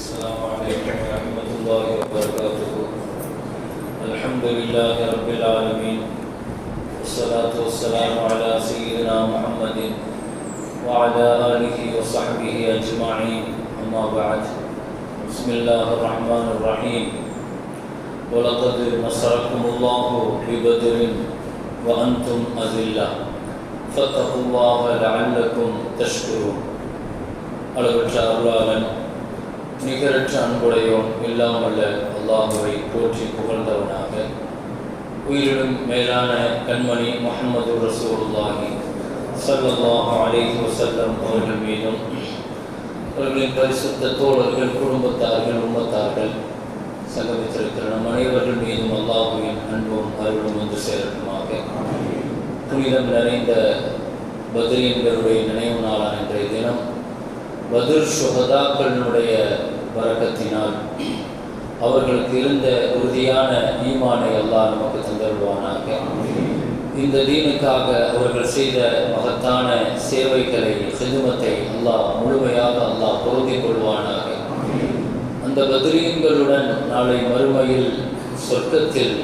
السلام عليكم ورحمة الله وبركاته. الحمد لله رب العالمين. والصلاة والسلام على سيدنا محمد وعلى آله وصحبه أجمعين. أما بعد بسم الله الرحمن الرحيم. ولقد نصركم الله في بدر وأنتم أذلة. فاتقوا الله لعلكم تشكرون. ألغت أولاً நிகரற்ற அன்புடையோன் இல்லாமல்ல அல்லாஹுவை போற்றி புகழ்ந்தவனாக. உயிரிடும் மேலான கண்மணி முஹம்மது ரசூலுல்லாஹி ஸல்லல்லாஹு அலைஹி வஸல்லம் அவர்கள் மீதும் அவர்களின் பரிசுத்த தோழர்கள் குடும்பத்தார்கள் உம்மத்தார்கள் சங்கமித்திருக்கிற நம் அனைவர்கள் மீதும் அல்லாஹுவின் அன்பும் அருளும் வந்து சேரட்டுமாக. புனிதம் நிறைந்த பத்ரீன்களுடைய நினைவு நாளான இன்றைய தினம் பதுர் சுகதாக்களினுடைய வரக்கத்தினால் அவர்களுக்கு இருந்த உறுதியான ஈமானை எல்லாம் நமக்கு தந்தருவானாக இந்த தீனுக்காக அவர்கள் செய்த மகத்தான சேவைகளை செல்லுமத்தை அல்லாஹ் முழுமையாக அல்லாஹ் பொருந்திக் கொள்வானாக. அந்த பத்ரீன்களுடன் நாளை மறுமையில் சொர்க்கத்தில்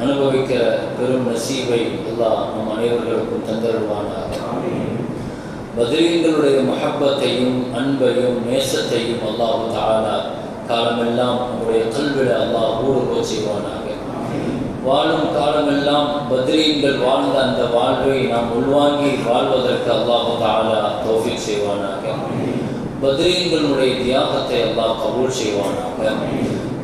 அனுபவிக்க பெரும் நசீவை அல்லாஹ் நம் அனைவர்களுக்கும் தந்தருவானாக பதிலீங்களுடைய மஹப்பத்தையும் அன்பையும் நேசத்தையும் அல்லாஹு தாலா காலமெல்லாம் நம்முடைய கல்விட அல்லாஹ் ஊடுருவ செய்வானாக. வாழும் காலமெல்லாம் பத்ரீன்கள் வாழ்ந்த அந்த வாழ்வை நாம் உள்வாங்கி வாழ்வதற்கு அல்லாஹு தாலா தோஃபிக் செய்வானாக. பத்ரீன்களுடைய தியாகத்தை அல்லாஹ் கபூல் செய்வானாக.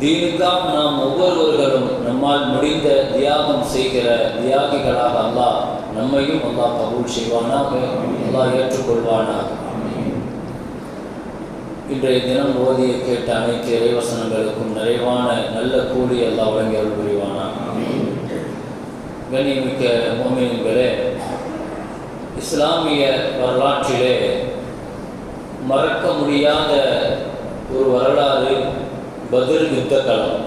தீனுக்காக நாம் ஒவ்வொருவர்களும் நம்மால் முடிந்த தியாகம் செய்கிற தியாகிகளாக அல்லாஹ் நம்மையும் அல்லா கபூல் செய்வானாக அல்லா ஏற்றுக்கொள்வானாக. இன்றைய தினம் ஓதிய கேட்ட அனைத்து இறைவசனங்களுக்கும் நிறைவான நல்ல கூலி அல்லா வழங்கி அருள் புரிவானாக. கண்ணியமிக்க மோமின்களே இஸ்லாமிய வரலாற்றிலே மறக்க முடியாத ஒரு வரலாறு பதில் யுத்த களம்.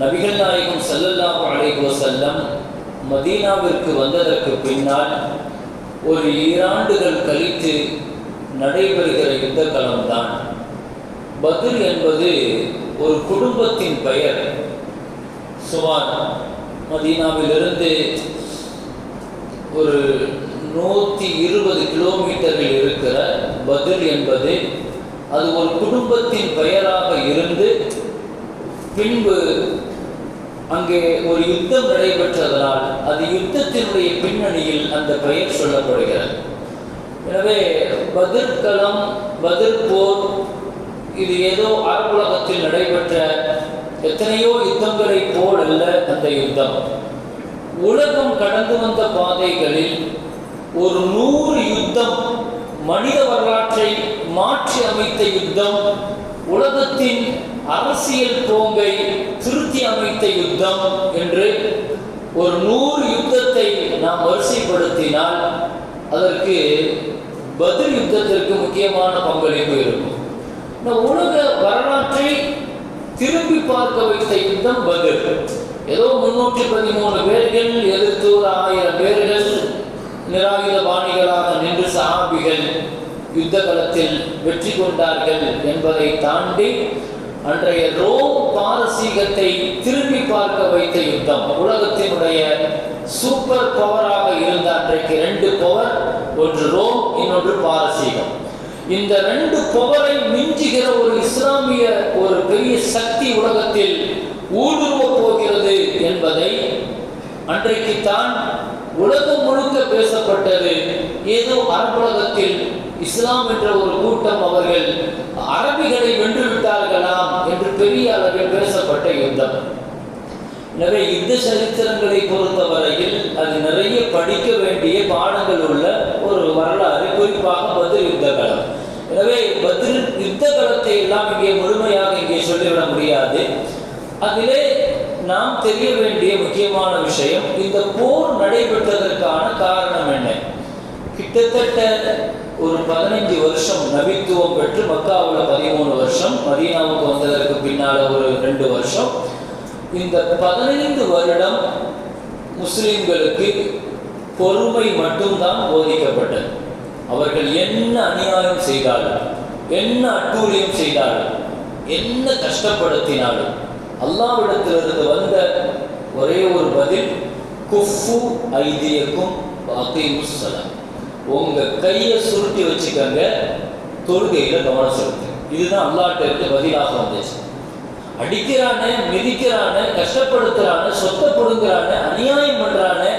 நபிகள் நாயகம் செல்லல்லாம் அலைஹி வஸல்லம் மதீனாவிற்கு வந்ததற்கு பின்னால் ஒரு ஈராண்டுகள் கழித்து நடைபெறுகிற யுத்த களம்தான். பதில் என்பது ஒரு குடும்பத்தின் பெயர். சுமார் மதீனாவிலிருந்து ஒரு நூற்றி இருபது கிலோமீட்டரில் இருக்கிற பதில் என்பது அது ஒரு குடும்பத்தின் பெயராக இருந்து பின்பு அங்கே ஒரு யுத்தம் நடைபெற்றதனால் அது யுத்தத்தினுடைய பின்னணியில் அந்த பெயர் சொல்லப்படுகிறது. எனவே பதிர்களம் பதில் போர் இது ஏதோ அரபுலகத்தில் நடைபெற்ற எத்தனையோ யுத்தங்களை போல் அல்ல அந்த யுத்தம். உலகம் கடந்து வந்த பாதைகளில் ஒரு நூறு யுத்தம் மனித வரலாற்றை மாற்றி அமைத்த யுத்தம் உலகத்தின் அரசியல் போங்கை திருத்தி அமைத்த யுத்தம் என்று ஒரு நூறு யுத்தத்தை நாம் வரிசைப்படுத்தினால் அதற்கு பதில் யுத்தத்திற்கு முக்கியமான பங்களிப்பு இருக்கும். இந்த உலக வரலாற்றை திரும்பி பார்க்க வைத்த யுத்தம் பதில். ஏதோ முன்னூற்றி பதிமூணு பேர்கள் எதிர்த்து ஒரு ஆயிரம் பேர்கள் நிராயுத பாணிகளாக நின்று சஹாபிகள் யுத்த களத்தில் வெற்றி கொண்டார்கள் என்பதை தாண்டி அன்றைய ரோம் பாரசீகத்தை திரும்பி பார்க்க வைத்த யுத்தம். உலகத்தினுடைய சூப்பர் பவராக இருந்த அன்றைக்கு ரெண்டு பவர் ஒன்று ரோம் இன்னொன்று பாரசீகம். இந்த ரெண்டு பவரை மிஞ்சுகிற ஒரு இஸ்லாமிய ஒரு பெரிய சக்தி உலகத்தில் ஊடுருவ போகிறது என்பதை அன்றைக்கு தான் உலகம் முழுக்க பேசப்பட்டது. ஏதோ அரபுலகத்தில் இஸ்லாம் என்ற ஒரு கூட்டம் அவர்கள் அரபிகளை வென்று விட்டார்களாம் என்று பெரிய அளவில் பேசப்பட்ட யுத்தம். எனவே யுத்த சரித்திரங்களை பொறுத்தவரையில் அது நிறைய படிக்க வேண்டிய பாடங்கள் உள்ள ஒரு வரலாறு குறிப்பாக பதில் யுத்த களம். எனவே பதில் யுத்த களத்தை எல்லாம் இங்கே முழுமையாக இங்கே சொல்லிவிட முடியாது. அதிலே நாம் தெரிய வேண்டிய முக்கியமான விஷயம் இந்த போர் நடைபெற்றதற்கான காரணம் என்ன? கிட்டத்தட்ட ஒரு பதினைஞ்சு வருஷம் நபித்துவம் பெற்று மக்காவில் பதிமூணு வருஷம் மதீனாவுக்கு வந்ததற்கு பின்னால் ஒரு ரெண்டு வருஷம். இந்த பதினைந்து வருடம் முஸ்லீம்களுக்கு பொறுமை மட்டும்தான் போதிக்கப்பட்டது. அவர்கள் என்ன அநியாயம் செய்தார்கள் என்ன அட்டூழியம் செய்தாலும் என்ன கஷ்டப்படுத்தினாலும் அல்லாவிடத்திலிருந்து வந்த ஒரே ஒரு பதில் குஃபு ஐதியக்கும் அகைமுசலாம் உங்கள் கையை சுருட்டி வச்சுக்கங்க. தொழுகையில் கவனம் செலுத்து இதுதான் அல்லாட்ட இருந்து பதிலாக வந்துச்சு. அடிக்கிறானே மிதிக்கிறானே கஷ்டப்படுத்துறானே சொத்தை கொடுக்குறானே அநியாயம் பண்றானே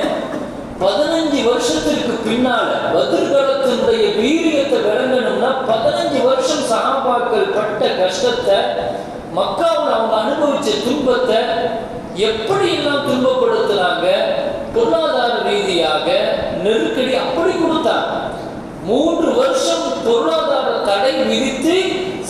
பதினஞ்சு வருஷத்திற்கு பின்னால பதிர்களத்தினுடைய வீரியத்தை விளங்கணும்னா பதினஞ்சு வருஷம் சகாபாக்கள் பட்ட கஷ்டத்தை மக்காவில் அவங்க அனுபவிச்ச துன்பத்தை எப்படி எல்லாம் துன்பப்படுத்துறாங்க? பொருளாதார ரீதியாக நெருக்கடி அப்படி கொடுத்தாங்க மூன்று வருஷம் பொருளாதார தடை விதித்து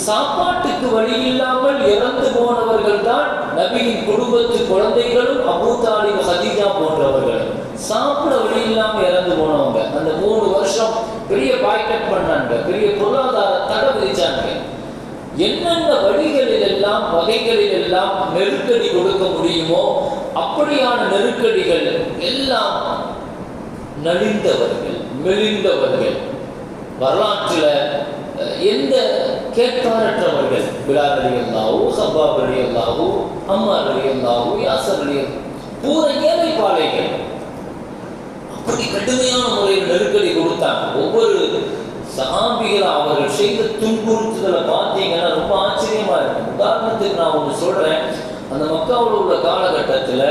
சாப்பாட்டுக்கு வழி இல்லாமல் இறந்து போனவர்கள் தான் நபியின் குடும்பத்து குழந்தைகளும் அபூதாலி தாலிப் ஹதீஜா போன்றவர்கள். சாப்பிட வழி இல்லாமல் இறந்து போனவங்க. அந்த மூணு வருஷம் பெரிய பாய்கட் பண்ணாங்க. பெரிய பொருளாதார தடை விதிச்சாங்க. என்னென்ன வழிகளில் எல்லாம் வகைகளில் எல்லாம் நெருக்கடி கொடுக்க முடியுமோ அப்படியான நெருக்கடிகள் எல்லாம் நலிந்தவர்கள் மெலிந்தவர்கள். வரலாற்றில் எந்த கேட்பாரற்றவர்கள் பிலால் அலி அல்லாவோ சபாப் அலி அல்லாவோ அம்மார் அலி அல்லாவோ யாசர் அலி பூர ஏழைப்பாளைகள். அப்படி கடுமையான முறையில் நெருக்கடி கொடுத்தாங்க. ஒவ்வொரு சாம்பிகள் அவர்கள் செய்த துன்புறுத்துதலை பார்த்தீங்கன்னா ரொம்ப ஆச்சரியமா இருக்கு. உதாரணத்துக்கு நான் ஒன்று சொல்றேன். அந்த மக்காவில் உள்ள காலகட்டத்தில்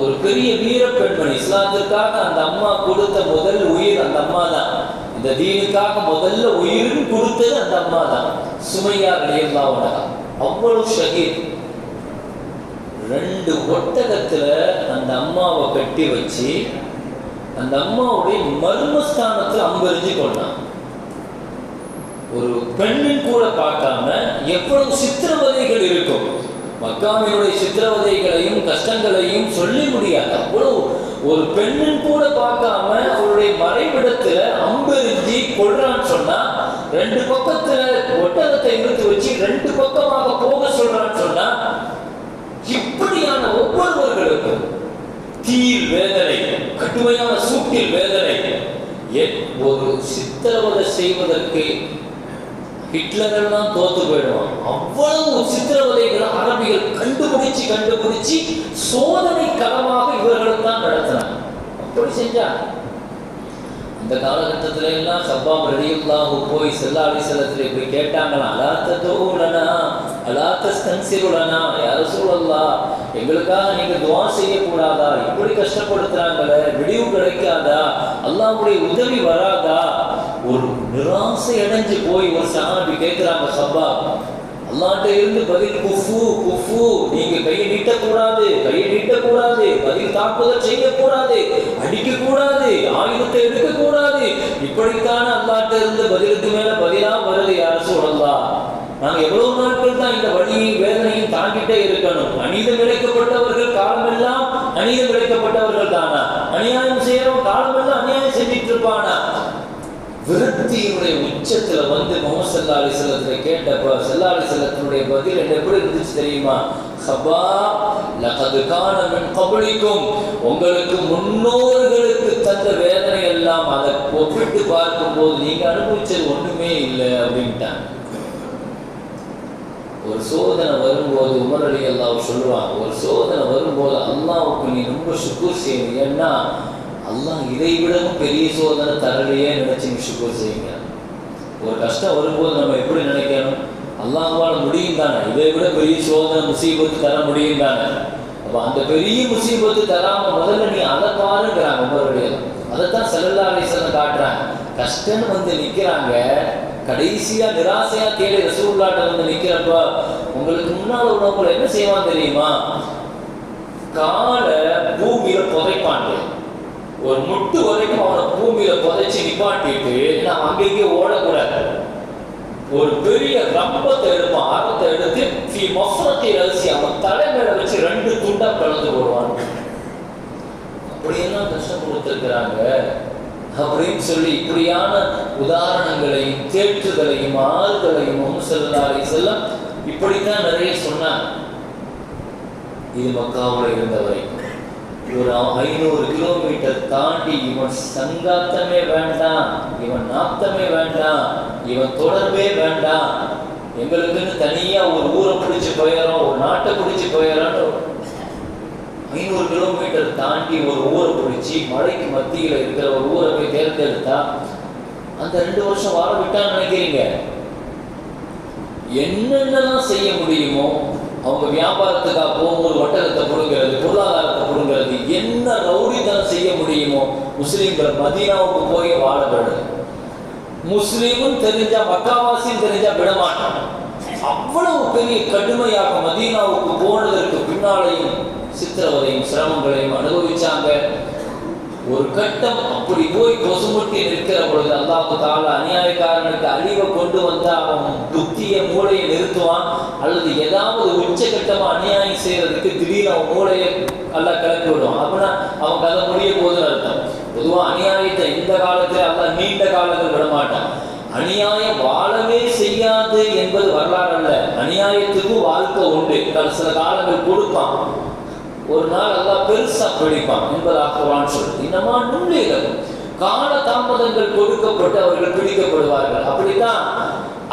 ஒரு பெரிய வீரப்பெண்மணி இஸ்லாத்திற்காக அந்த அம்மா கொடுத்த முதல் உயிர் அந்த அம்மா தான் இந்த தீனுக்காக முதல்ல உயிர் கொடுத்தது அந்த அம்மா தான் சுமையா ரலியல்லாஹு அவ்வளவு ஷஹீத் ரெண்டு ஒட்டகத்துல அந்த அம்மாவை கட்டி வச்சு அந்த அம்மாவுடைய மர்மஸ்தானத்தில் அம்பெறிஞ்சு கொண்டான். ஒரு பெண்ணின் கூட பார்க்காம எவ்வளவு சித்திரவதைகள் இருக்கும். மக்காவினுடைய சித்திரவதைகளையும் கஷ்டங்களையும் சொல்லி முடியாது. அவ்வளவு ஒரு பெண்ணின் கூட பார்க்காம அவருடைய மறைவிடத்துல அம்பெறிஞ்சி கொள்றான்னு சொன்னா ரெண்டு பக்கத்துல ஒட்டகத்தை இழுத்து வச்சு ரெண்டு பக்கமாக போக சொல்றான்னு சொன்னா இப்படியான ஒவ்வொருவர்களுக்கும் தீயில் வேதனை கடுமையான சூட்டில் வேதனை. ஒரு சித்திரவதை செய்வதற்கு ஹிட்லர் எல்லாம் தோத்து போயிடுவான். அவ்வளவு சித்திரவதைகளை அரபிகள் கண்டுபிடிச்சு கண்டுபிடிச்சு சோதனை களமாக இவர்களுக்கு தான் நடத்தினாங்க அப்படி செஞ்சாங்க அந்த காலகட்டத்துல எல்லாம் சப்பாம் ரலியுல்லாஹு போய் செல்லா அலிசல்லத்தில் இப்படி கேட்டாங்களா அலாத்த தோலனா அலாத்த ஸ்தன்சிருலனா யார சூழல்லா எங்களுக்காக நீங்க துவா செய்யக்கூடாதா? இப்படி கஷ்டப்படுத்துறாங்களே விடிவு கிடைக்காதா? அல்லாவுடைய உதவி வராதா? ஒரு நிராசை அடைஞ்சு போய் ஒரு சஹாபி கேட்கிறாங்க சப்பா அல்லாட்ட இருந்து பதில் குஃபு குஃபு நீங்க கையை நீட்டக்கூடாது கையை நீட்டக்கூடாது பதில் தாக்குதல் செய்யக்கூடாது அடிக்கக்கூடாது ஆயுதத்தை எடுக்கக்கூடாது. இப்படித்தான அல்லாட்ட இருந்து பதிலுக்கு மேல பதிலா வருது யார் சொல்லலாம் நாங்க எவ்வளவு நாட்கள் தான் இந்த வழியையும் வேதனையும் தாங்கிட்டே இருக்கணும். அநீதம் இழைக்கப்பட்டவர்கள் காலமெல்லாம் அநீதம் இழைக்கப்பட்டவர்கள் தானா? அநியாயம் செய்யறோம் காலமெல்லாம் அநியாயம் செஞ்சிட்டு இருப்பானா? விருத்தியினுடைய உச்சத்துல வந்து முகமது சல்லா அலிசல்லத்துல கேட்டப்ப சல்லா அலிசல்லத்தினுடைய பதில் என்ன எப்படி இருந்துச்சு தெரியுமா? சபா லகது காணவன் கபலிக்கும். உங்களுக்கு முன்னோர்களுக்கு தந்த வேதனை எல்லாம் அதை ஒப்பிட்டு பார்க்கும்போது நீங்க அனுபவிச்சது ஒண்ணுமே இல்லை அப்படின்ட்டாங்க. ஒரு சோதனை வரும்போது உமர் அலி சொல்லுவாங்க ஒரு சோதனை வரும்போது அல்லாவுக்கு நீ ரொம்ப சுக்கூர் செய்யணும். ஏன்னா அல்லாஹ் இதை விடவும் பெரிய சோதனை தரலையே நினைச்சு நீ செய்யுங்க. ஒரு கஷ்டம் வரும்போது நம்ம எப்படி நினைக்கணும்? அல்லாஹால் முடியும் தானே? இதை விட பெரிய சோதனை முசீபத்து தர முடியும் தானே? அப்போ அந்த பெரிய முசீபத்து தராம முதல்ல நீ அதை பாருங்கிறாங்க உங்களுடைய அதைத்தான் செல்லல்லா அலிசல்லம் காட்டுறாங்க. கஷ்டம்னு வந்து நிக்கிறாங்க. கடைசியா நிராசையா கேள்வி ரசூல்லாட்ட வந்து நிக்கிறப்ப உங்களுக்கு முன்னால் உள்ளவங்க என்ன செய்வான் தெரியுமா? காலை பூமியில புதைப்பாங்க. ஒரு முட்டு வரைக்கும் அவனை பூமியில புதைச்சு நிப்பாட்டிட்டு நான் அங்கங்கே ஓடக்கூடாது. ஒரு பெரிய ரம்பத்தை எடுப்பான் ஆரத்தை எடுத்து ஃபி மஃபரத்தை அரிசி அவன் தலைமையில வச்சு ரெண்டு துண்டா கலந்து போடுவான். அப்படியெல்லாம் கஷ்டம் கொடுத்துருக்கிறாங்க அப்படின்னு சொல்லி இப்படியான உதாரணங்களையும் தேற்றுதலையும் ஆறுதலையும் முகமது செல்லம் இப்படித்தான் நிறைய சொன்னாங்க. இது மக்காவில் இருந்த வரைக்கும். ஒரு ஐநூறு கிலோமீட்டர் தாண்டி இவன் சங்காத்தமே வேண்டாம் இவன் நாத்தமே வேண்டாம் இவன் தொடர்பே வேண்டாம். எங்களுக்குன்னு தனியா ஒரு ஊரை பிடிச்சு போயிடறோம் ஒரு நாட்டை பிடிச்சு போயிடறோம். ஐநூறு கிலோமீட்டர் தாண்டி ஒரு ஊரை பிடிச்சி மழைக்கு மத்தியில் இருக்கிற ஒரு ஊரை போய் தேர்ந்தெடுத்தா அந்த ரெண்டு வருஷம் வாழ விட்டான்னு நினைக்கிறீங்க? என்னென்னலாம் செய்ய முடியுமோ அவங்க வியாபாரத்துக்காக போகும்போது ஒட்டகத்தை கொடுக்கறது பொருளாதார உங்களுக்கு என்ன ரவுடிதனம் செய்ய முடியுமோ முஸ்லீம்கள் மதீனாவுக்கு போய் வாழ வேண்டும் முஸ்லீமும் தெரிஞ்சா மக்காவாசியும் தெரிஞ்சா விடமாட்டான் அவ்வளவு பெரிய கடுமையாக மதீனாவுக்கு போனதற்கு பின்னாலையும் சித்திரவதையும் சிரமங்களையும் அனுபவிச்சாங்க. ஒரு கட்டம் அப்படி போய் கொசுமுட்டி நிற்கிற பொழுது அல்லாஹு தால அநியாயக்காரனுக்கு அழிவை கொண்டு வந்தா அவன் புத்திய மூளையை நிறுத்துவான். அல்லது ஏதாவது உச்சகட்டமா அநியாயம் செய்யறதுக்கு திடீர்னு அவன் மூளையை நல்லா கிளப்பி விடுவான். அப்படின்னா அவன் கதை முடிய போதுன்னு அர்த்தம். பொதுவாக அநியாயத்தை இந்த காலத்துல அல்ல நீண்ட காலத்தில் விடமாட்டான் அநியாயம் வாழவே செய்யாது என்பது வரலாறு அல்ல. அநியாயத்துக்கும் வாழ்க்கை உண்டு. சில காலங்கள் கொடுப்பான். ஒரு நாள் எல்லாம் பெருசா பிடிப்பான். என்பதாக குரான் சொல்லுது. இன்னமா நுண்ணிகள் கால தாமதங்கள் கொடுக்கப்பட்டு அவர்கள் பிடிக்கப்படுவார்கள். அப்படித்தான்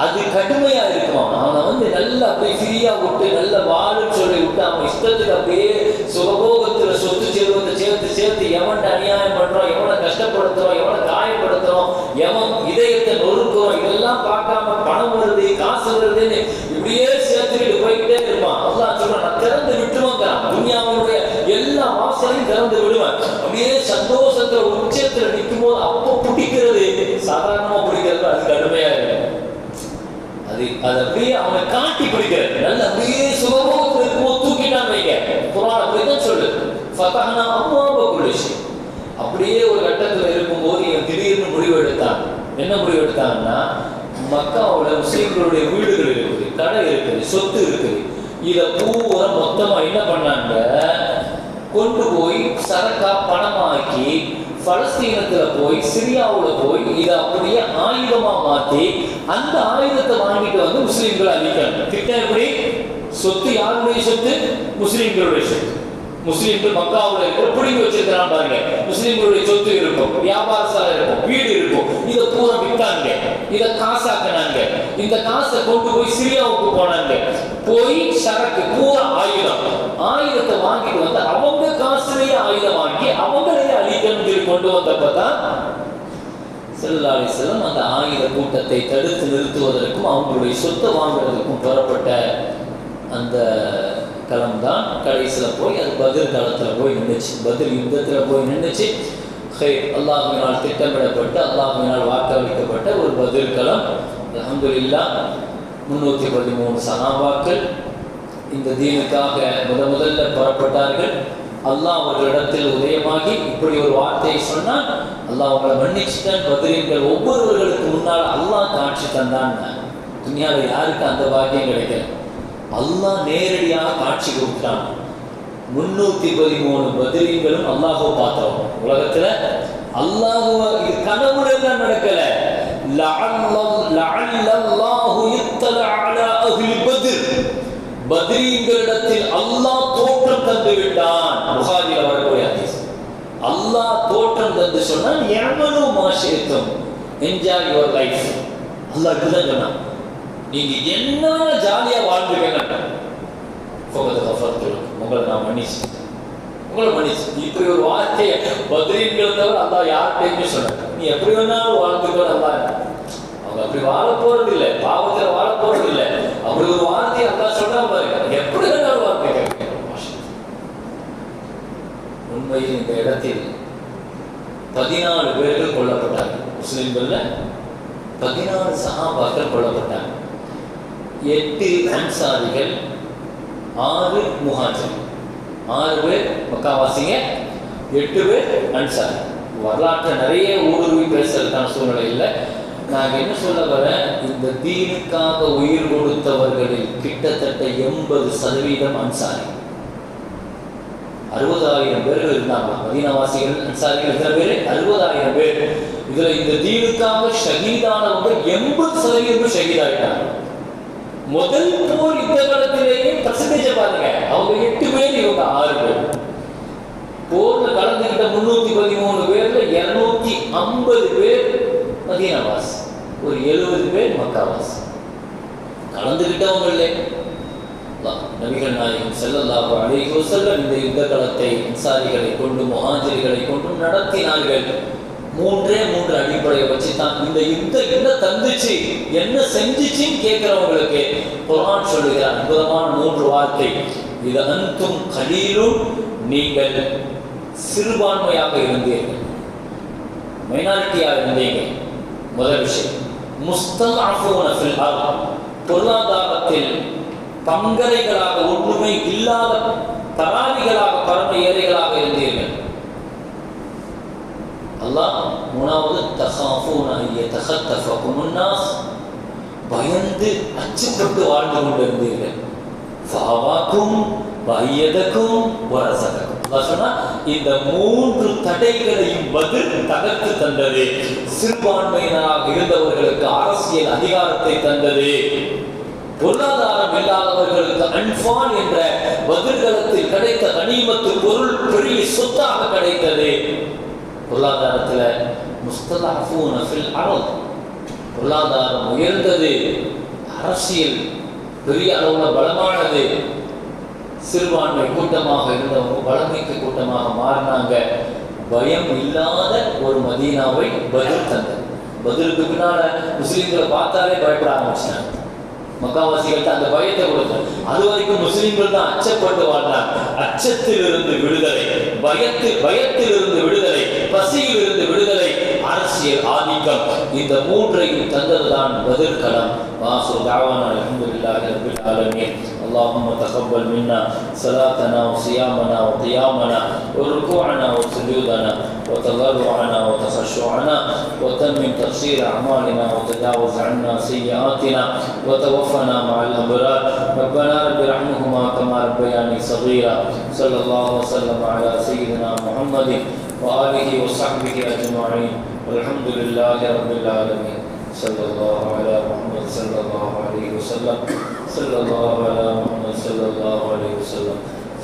அது கடுமையா இருக்கும்? அவனை வந்து நல்லா அப்படியே ஃப்ரீயா விட்டு நல்ல வாழும் சொல்லி விட்டு அவன் இஷ்டத்துக்கு அப்படியே சுகபோகத்துல சொத்து செல்வத்தை சேர்த்து சேர்த்து எவன் அநியாயம் பண்றோம் எவனை கஷ்டப்படுத்துறோம் எவனை காயப்படுத்துறோம் எவன் இதயத்தை நொறுக்குறோம் இதெல்லாம் பார்க்காம பணம் வருது காசு வருதுன்னு இப்படியே சேர்த்துக்கிட்டு போய்கிட்டே இருப்பான். அல்லாஹ் சொல்றான் நான் திறந்து விட்டுருவோம் எல்லா வாசலையும் திறந்து விடுவேன் அப்படியே சந்தோஷத்துல உச்சத்துல நிற்கும் போது அப்போ பிடிக்கிறது. சாதாரணமா பிடிக்கிறது அது கடுமையா இருக்கு அது அது அப்படியே அவனை காட்டி பிடிக்கிறது. நல்ல அப்படியே சுகபோகத்தில் இருக்கும்போது தூக்கிட்டான் வைங்க. குரான் அப்படிதான் சொல்லு. ஃபதஹனா அம்மாவ குலிஷி. அப்படியே ஒரு கட்டத்துல இருக்கும்போது இவன் திடீர்னு முடிவு எடுத்தான் என்ன முடிவு எடுத்தாங்கன்னா மக்காவோட முஸ்லீம்களுடைய வீடுகள் இருக்குது கடை இருக்குது சொத்து இருக்குது. இதை பூரா மொத்தமா என்ன பண்ணாங்க? கொண்டு போய் சரக்கா பணமாக்கி பலஸ்தீனத்துல போய் சிரியாவுல போய் இதை அப்படியே ஆயுதமா மாத்தி அந்த ஆயுதத்தை வாங்கிட்டு வந்து முஸ்லீம்களை அழிக்கிறாங்க திட்டம் எப்படி சொத்து யாருடைய சொத்து? முஸ்லீம்களுடைய சொத்து. முஸ்லீம்கள் மக்காவுல இருக்கிற பிடிங்கி வச்சிருக்கிறான் பாருங்க. முஸ்லீம்களுடைய சொத்து இருக்கும் வியாபார சாலை இருக்கும் வீடு இருக்கும். இதை பூரா வித்தாங்க. இதை காசாக்கினாங்க. இந்த காசை கொண்டு போய் சிரியாவுக்கு போனாங்க. போய் சரக்கு பூரா ஆயுதம். ஆயுதத்தை வாங்கிட்டு வந்து அவங்க காசுலயே ஆயுதம் வாங்கி அவங்களையே அழிக்கணும் சொல்லி கொண்டு வந்தப்பதான் செல்லாலி செல்லம் அந்த ஆயுத கூட்டத்தை தடுத்து நிறுத்துவதற்கும் அவங்களுடைய சொத்தை வாங்குவதற்கும் பெறப்பட்ட அந்த களம் தான் கடைசியில் போய் அது பதில் களத்தில் போய் நின்றுச்சு பதில் யுத்தத்தில் போய் நின்றுச்சு ஹே அல்லாஹினால் திட்டமிடப்பட்டு அல்லாஹினால் வாக்களிக்கப்பட்ட ஒரு பதில் களம் அஹமதுல்லா முன்னூற்றி பதிமூணு சகாபாக்கள் இந்த தீனுக்காக முத முதல்ல புறப்பட்டார்கள். அல்லாஹ் அவர்களிடத்தில் உதயமாகி இப்படி ஒரு வார்த்தையை சொன்னால் அல்லாஹ் அவங்களை மன்னிச்சுட்டான். பதிலீங்கள். ஒவ்வொருவர்களுக்கு முன்னால் அல்லாஹ் காட்சி தந்தான் துணியாவில் யாருக்கு அந்த பாக்கியம் கிடைக்கல? அல்லாஹ் நேரடியாக காட்சி கொடுத்தான். முன்னூத்தி பதிமூணு பதிரீன்களும் அல்லாஹோ பார்த்தோம். உலகத்துல அல்லாஹுவ இது கனவுல நடக்கல. லஅல்லல்லாஹு அல்லாஹ் தோற்றம் தந்து விட்டான். புகாரில் வரக்கூடிய அல்லாஹ் தோற்றம் தந்து சொன்னால் எமனு மாஷேத்தம் என்ஜாய் யுவர் லைஃப். அல்லாஹ் இப்படிதான் சொன்னான். நீங்க என்ன ஜாலியா வாழ்ந்துக்கங்க ஃபகத் கஃபர்து உங்களை நான் மன்னிச்சு. உங்களை மன்னிச்சு. இப்படி ஒரு வார்த்தையை பத்ரீன்கள் தவிர அல்லாஹ் யார்கிட்டயுமே சொன்னாங்க நீ எப்படி வேணாலும் வாழ்ந்துக்கோ நல்லா அவங்க அப்படி வாழ போறது இல்லை. பாவத்தில் வாழ போறது இல்லை. அப்படி ஒரு வார்த்தையை அல்லாஹ் சொன்னா பாருங்க. எப்படி வேணாலும் வாழ்ந்துக்க. உண்மையில் இந்த இடத்தில் பதினாலு பேர்கள் கொல்லப்பட்டார்கள் முஸ்லிம்கள்ல பதினாறு சகாபாக்கள் கொல்லப்பட்டாங்க. எட்டு அன்சாரிகள் ஆறு முஹாஜர். ஆறு பேர் மக்காவாசிங்க எட்டு பேர் அன்சாரி. வரலாற்றை நிறைய ஊடுருவி பேசுறதுக்கான சூழ்நிலை இல்லை. நான் என்ன சொல்ல வரேன்? இந்த தீனுக்காக உயிர் கொடுத்தவர்களில் கிட்டத்தட்ட எண்பது சதவீதம் அன்சாரி. அறுபதாயிரம் பேர்கள் இருந்தாங்க. மதீனவாசிகள் அன்சாரிகள் எத்தனை பேர்? அறுபதாயிரம் பேர். இதுல இந்த தீனுக்காக ஷகீதானவங்க எண்பது சதவீதம் ஷஹீதாயிட்டாங்க. முதல் போர் யுத்த காலத்திலேயே பர்சன்டேஜ் பாருங்க. அவங்க எட்டு பேர் இவங்க ஆறு பேர். போர்ல கலந்துகிட்ட முன்னூத்தி பதிமூணு பேர்ல இருநூத்தி ஐம்பது பேர் மதீனவாசி. ஒரு எழுபது பேர் மக்காவாஸ் கலந்துக்கிட்டவங்க இல்லை நபிகள் நாயகம் ஸல்லல்லாஹு அலைஹி வஸல்லம் இந்த யுத்த களத்தை அன்சாரிகளை கொண்டு முஹாஜிர்களை கொண்டும் நடத்தினார்கள். மூன்றே மூன்று அடிப்படையை வச்சு தான் இந்த யுத்தம் என்ன தந்துச்சு என்ன செஞ்சிச்சின்னு கேட்கிறவங்களுக்கு குர்ஆன் சொல்லுகிற அற்புதமான மூன்று வார்த்தை. இது அன்தும் கலீலும் நீங்கள் சிறுபான்மையாக இருந்தீர்கள். மைனாரிட்டியாக இருந்தீங்க. முதல் விஷயம். முஸ்தல் பொருளாதாரத்தில் பங்கரைகளாக ஒன்றுமை இல்லாத தராதிகளாக பரம ஏழைகளாக இருந்தீர்கள். அல்லாஹ் மூணாவது தகாஃபூன ஐய தகத்தஃபகுமுன் பயந்து அச்சப்பட்டு வாழ்ந்து கொண்டிருந்தீர்கள். ஃபாவாக்கும் பையதக்கும் வரசகம் இந்த மூன்று தடைகளையும் பதில் தகர்த்து தந்தது. சிறுபான்மையினராக இருந்தவர்களுக்கு அரசியல் அதிகாரத்தை தந்தது. பொருளாதாரம் இல்லாதவர்களுக்கு அன்பான் என்ற பதில்களத்தில் கிடைத்த கனிமத்து பொருள் பெரிய சொத்தாக கிடைத்தது. பொருளாதாரத்தில் முஸ்தலாஃபூன ஃபில் பொருளாதாரம் உயர்ந்தது அரசியல் பெரிய அளவில் பலமானது. சிறுபான்மை கூட்டமாக இருந்தவங்க பலமிக்க கூட்டமாக மாறினாங்க. பயம் இல்லாத ஒரு மதீனாவை பதில் தந்தது. பதிலுக்கு பின்னால முஸ்லீம்களை பார்த்தாலே பயப்பட ஆரம்பிச்சிட்டாங்க. மக்காவாசிகள்ட்ட அந்த பயத்தை கொடுத்தாங்க அது வரைக்கும் முஸ்லிம்கள் தான் அச்சப்பட்டு வாழ்ந்தாங்க அச்சத்திலிருந்து விடுதலை பயத்தில் பயத்திலிருந்து விடுதலை பசியிலிருந்து விடுதலை அரசியல் ஆதிக்கம் இந்த மூன்றையும் தந்ததுதான் பதில் களம் வாசு தாவான அல்ஹம்துலில்லாஹி ரப்பில் ஆலமீன் اللهم تقبل منا صلاتنا وصيامنا وقيامنا وركوعنا وسجودنا وتضرعنا وتخشعنا وتمم تقصير أعمالنا وتجاوز عنا سيئاتنا وتوفنا مع الأبرار. ربنا رب ارحمهما كما ربياني صغيرا. صلى الله وسلم على سيدنا محمد وآله وصحبه أجمعين. والحمد لله رب العالمين. صلى الله على محمد صلى الله عليه وسلم. صلى الله على محمد صلى الله عليه وسلم.